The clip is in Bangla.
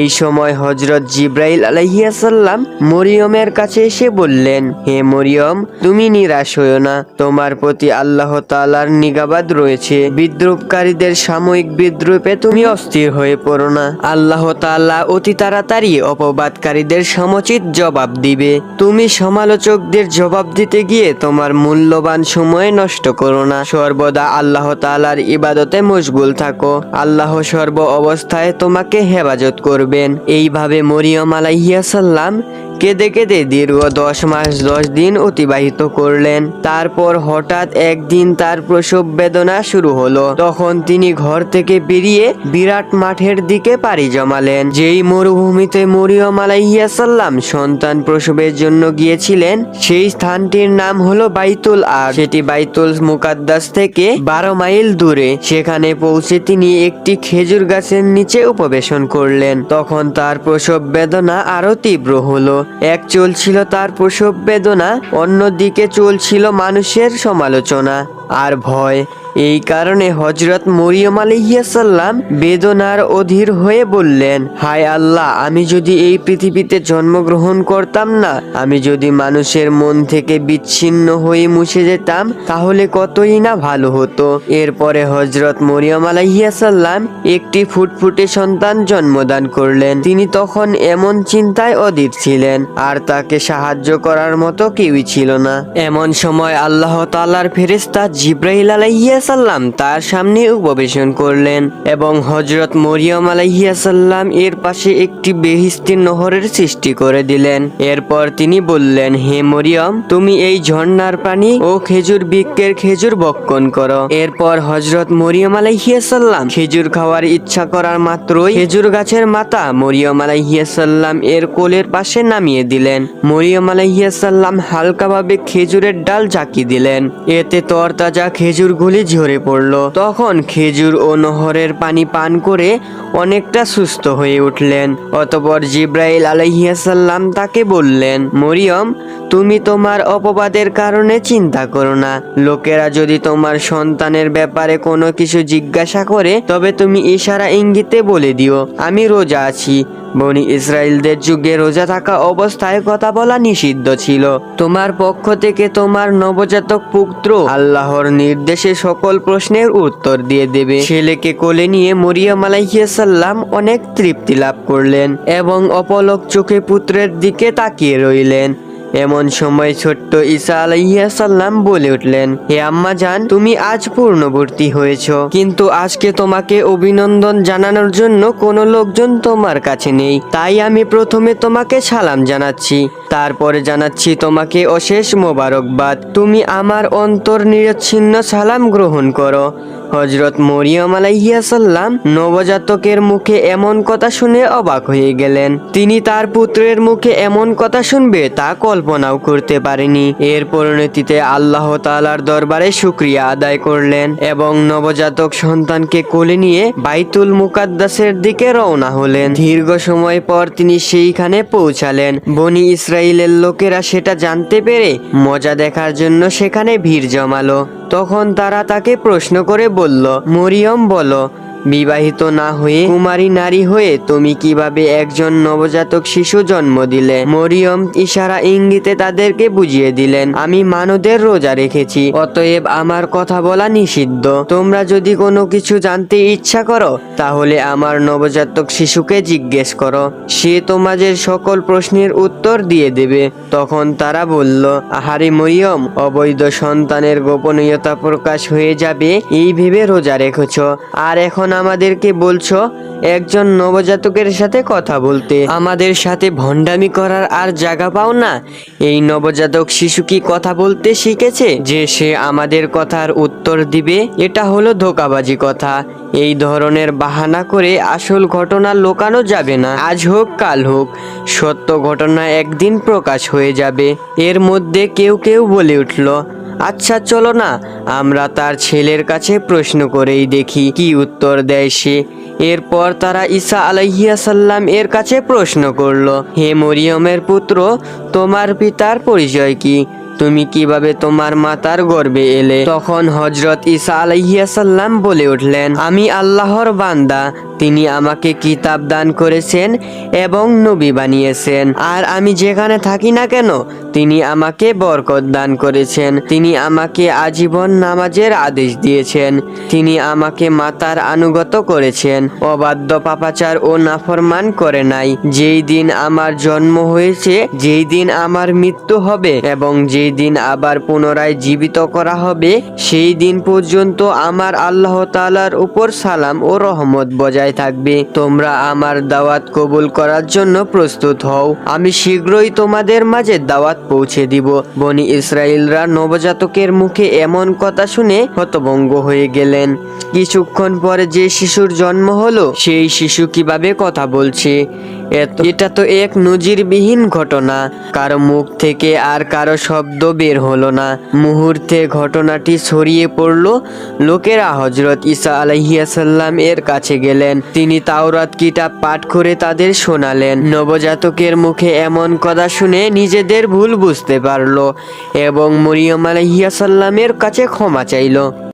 এই সময় হজরত জিব্রাইল আলাইহিয়াসাল্লাম মরিয়মের কাছে এসে বললেন, হে মরিয়ম, তুমি নিরাশ হইও না। তোমার প্রতি আল্লাহ তালার নিগাবাদ রয়েছে। বিদ্রুপকারীদের সাময়িক বিদ্রুপে তুমি অস্থির হয়ে পড়ো না। আল্লাহ তাআলা অতি তাড়াতাড়ি অপবাদকারীদের সমচিত জবাব দিবে। তুমি সমালোচকদের জবাব দিতে গিয়ে তোমার মূল্যবান সময় নষ্ট করো না। সর্বদা আল্লাহ তাআলার ইবাদতে মশগুল থাকো। আল্লাহ সর্ব অবস্থায় তোমাকে হেফাজত করবেন এইভাবে মরিয়ম আলাইহিয়াসাল্লাম কেঁদে কেঁদে দীর্ঘ দশ মাস দশ দিন অতিবাহিত করলেন। তারপর হঠাৎ একদিন তার প্রসব বেদনা শুরু হলো। তখন তিনি ঘর থেকে বেরিয়ে বিরাট মাঠের দিকে পাড়ি জমালেন। যেই মরুভূমিতে মরিয়ম আলাইহিয়াসাল্লাম সন্তান প্রসবের জন্য গিয়েছিলেন, সেই স্থানটির নাম হলো বাইতুল আর সেটি বাইতুল মুকাদ্দাস থেকে বারো মাইল দূরে। সেখানে পৌঁছে তিনি একটি খেজুর গাছের নিচে উপবেশন করলেন। তখন তার প্রসব বেদনা আরও তীব্র হলো। এক চলছিল তার প্রসব বেদনা অন্যদিকে চলছিল মানুষের সমালোচনা। আর ভয়। এই কারণে হজরত মরিয়ম আলহিয়াসাল্লাম বেদনার অধীর হয়ে বললেন, হায় আল্লাহ, আমি যদি এই পৃথিবীতে জন্মগ্রহণ করতাম না, আমি যদি মানুষের মন থেকে বিচ্ছিন্ন হয়ে মুছে যেতাম, তাহলে কতই না ভালো হতো। এরপরে হজরত মরিয়ম আলাইহিয়াসাল্লাম একটি ফুটফুটে সন্তান জন্মদান করলেন। তিনি তখন এমন চিন্তায় অধীর ছিলেন, আর তাকে সাহায্য করার মতো কেউই ছিল না। এমন সময় আল্লাহ তাআলার ফেরেশতা জিব্রাহিল আলাইহিয়াসাল্লাম তার সামনে উপবেশন করলেন এবং হজরত মরিয়ম আলাইহিয়াসাল্লাম এর পাশে একটি বেহিস্তি নহরের সৃষ্টি করে দিলেন। এরপর তিনি বললেন, হে মরিয়ম, তুমি এই ঝর্ণার পানি ও খেজুর বৃক্ষের খেজুর বক্ষণ করো। এরপর হজরত মরিয়ম আলাইহিয়াসাল্লাম খেজুর খাওয়ার ইচ্ছা করার মাত্রই খেজুর গাছের মাথা মরিয়ম আলাইহিয়াসাল্লাম এর কোলের পাশে নামিয়ে দিলেন। মরিয়ম আলাইহিয়াসাল্লাম হালকাভাবে খেজুরের ডাল ঝাঁকি দিলেন। এতে তরতাজা খেজুরগুলি ঝরে পড়ল। তখন খেজুর ও নহরের পানি পান করে অনেকটা সুস্থ হয়ে উঠলেন। অতপর জিব্রাইল আলাইহিয়াসাল্লাম তাকে বললেন, মরিয়ম, তুমি তোমার অপবাদের কারণে চিন্তা করো না। লোকেরা যদি তোমার সন্তানের ব্যাপারে কোনো কিছু জিজ্ঞাসা করে, তবে তুমি ইশারা ইঙ্গিতে বলে দিও, আমি রোজা আছি। বনি ইসরায়েলদের যুগে রোজা থাকা অবস্থায় কথা বলা নিষিদ্ধ ছিল। তোমার পক্ষ থেকে তোমার নবজাতক পুত্র আল্লাহর নির্দেশে সকল প্রশ্নের উত্তর দিয়ে দেবে। ছেলেকে কোলে নিয়ে মরিয়াম আলাইসাল্লাম অনেক তৃপ্তি লাভ করলেন এবং অপলক চোখে পুত্রের দিকে তাকিয়ে রইলেন। এমন সময় ছোট্ট ঈসা আলাইহিয়াসাল্লাম বলে উঠলেন, হে আম্মা জান, তুমি আজ পূর্ণবর্তী হয়েছ। কিন্তু আজকে তোমাকে অভিনন্দন জানানোর জন্য কোনো লোকজন তোমার কাছে নেই। তাই আমি প্রথমে তোমাকে সালাম জানাচ্ছি। তারপরে জানাচ্ছি তোমাকে অশেষ মোবারকবাদ। তুমি আমার অন্তর নিরচ্ছিন্ন সালাম গ্রহণ করো। হজরত মরিয়ম আলাইহিয়াসাল্লাম নবজাতকের মুখে এমন কথা শুনে অবাক হয়ে গেলেন। তিনি তার পুত্রের মুখে এমন কথা শুনবে তা কল্পনাও করতে পারেনি। এর পরিণতিতে আল্লাহ তাআলার দরবারে শুক্রিয়া আদায় করলেন এবং নবজাতক সন্তানকে কোলে নিয়ে বাইতুল মুকাদ্দাসের দিকে রওনা হলেন। দীর্ঘ সময় পর তিনি সেইখানে পৌঁছালেন। বনি ইসরায়েলের লোকেরা সেটা জানতে পেরে মজা দেখার জন্য সেখানে ভিড় জমালো। তখন তারা তাকে প্রশ্ন করে বলল মরিয়ম বলো। বিবাহিত না হয়ে কুমারী নারী হয়ে তুমি কীভাবে একজন নবজাতক শিশু জন্ম দিলে? মরিয়ম ইশারা ইঙ্গিতে তাদেরকে বুঝিয়ে দিলেন, আমি মানদের রোজা রেখেছি, অতএব আমার কথা বলা নিষিদ্ধ। তোমরা যদি কোনো কিছু জানতে ইচ্ছা করো, তাহলে আমার নবজাতক শিশুকে জিজ্ঞেস করো। সে তোমাদের সকল প্রশ্নের উত্তর দিয়ে দেবে। তখন তারা বলল, আহারে মরিয়ম, অবৈধ সন্তানের গোপনীয়তা প্রকাশ হয়ে যাবে, এই ভেবে রোজা রেখেছ। আর এখন আমাদেরকে বলছো, একজন নবজাতকের সাথে কথা বলতে। আমাদের সাথে ভণ্ডামি করার আর জায়গা পাও না। এই নবজাতক শিশু কি কথা বলতে শিখেছে? যে সে আমাদের কথার উত্তর দিবে, এটা হলো ধোকাবাজি কথা। এই ধরনের বাহানা করে আসল ঘটনা লোকানো যাবে না। আজ হোক, কাল হোক, সত্য ঘটনা একদিন প্রকাশ হয়ে যাবে। এর মধ্যে কেউ কেউ বলে উঠল আচ্ছা চলো না। আমরা তার ছেলের কাছে প্রশ্ন করেই দেখি কি উত্তর দেয় সে। এরপর তারা ঈসা আলাইহিয়াসাল্লাম এর কাছে প্রশ্ন করল, হে মরিয়মের পুত্র, তোমার পিতার পরিচয় কি? তুমি কীভাবে তোমার মাতার গর্বে এলে? তখন হজরত ঈসা আলাইহিয়াসাল্লাম বলে উঠলেন, আমি আল্লাহর বান্দা তিনি আমাকে কিতাব দান করেছেন এবং নবী বানিয়েছেন। আর আমি যেখানে থাকি না কেন, তিনি আমাকে বরকত দান করেছেন। তিনি আমাকে আজীবন নামাজের আদেশ দিয়েছেন। তিনি আমাকে মাতার আনুগত করেছেন। অবাধ্য পাপাচার ও নাফরমান করে নাই। যেই দিন আমার জন্ম হয়েছে, যেই দিন আমার মৃত্যু হবে এবং যেই দিন আবার পুনরায় জীবিত করা হবে, সেই দিন পর্যন্ত আমার আল্লাহ তাআলার উপর সালাম ও রহমত বজায় থাকবে। তোমরা আমার দাওয়াত কবুল করার জন্য প্রস্তুত হও। আমি শীঘ্রই তোমাদের মাঝে দাওয়াত পৌঁছে দিব। বনি ইসরায়েলরা নবজাতকের মুখে এমন কথা শুনে হতভঙ্গ হয়ে গেলেন। কিছুক্ষণ পরে যে শিশুর জন্ম হলো, সেই শিশু কীভাবে কথা বলছে? এটা তো এক নজিরবিহীন ঘটনা। কারও মুখ থেকে আর কারও শব্দ বের হলো না। মুহূর্তে ঘটনাটি ছড়িয়ে পড়ল। লোকেরা হজরত ঈসা আলাইহিয়াসাল্লাম এর কাছে গেলেন। তিনি তাওরাত কিতাব পাঠ করে তাদের শোনালেন। নবজাতকের মুখে এমন কথা শুনে নিজেদের ভুল বুঝতে পারল এবং মরিয়ম আলাইহিয়াসাল্লামের কাছে ক্ষমা চাইলো।